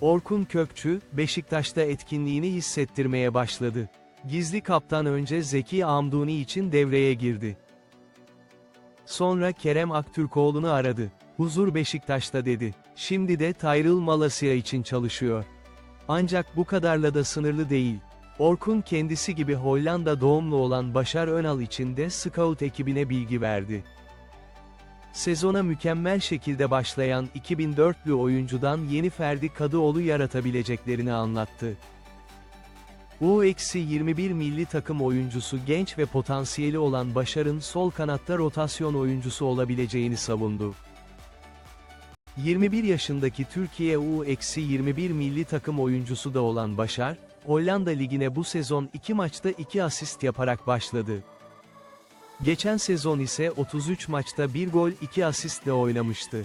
Orkun Kökçü, Beşiktaş'ta etkinliğini hissettirmeye başladı. Gizli kaptan önce Zeki Amduni için devreye girdi. Sonra Kerem Aktürkoğlu'nu aradı. Huzur Beşiktaş'ta dedi. Şimdi de Tyrell Malasia için çalışıyor. Ancak bu kadarla da sınırlı değil. Orkun kendisi gibi Hollanda doğumlu olan Başar Önal için de scout ekibine bilgi verdi. Sezona mükemmel şekilde başlayan 2004'lü oyuncudan yeni Ferdi Kadıoğlu yaratabileceklerini anlattı. U-21 milli takım oyuncusu genç ve potansiyeli olan Başar'ın sol kanatta rotasyon oyuncusu olabileceğini savundu. 21 yaşındaki Türkiye U-21 milli takım oyuncusu da olan Başar, Hollanda Ligi'ne bu sezon 2 maçta 2 asist yaparak başladı. Geçen sezon ise 33 maçta 1 gol 2 asistle oynamıştı.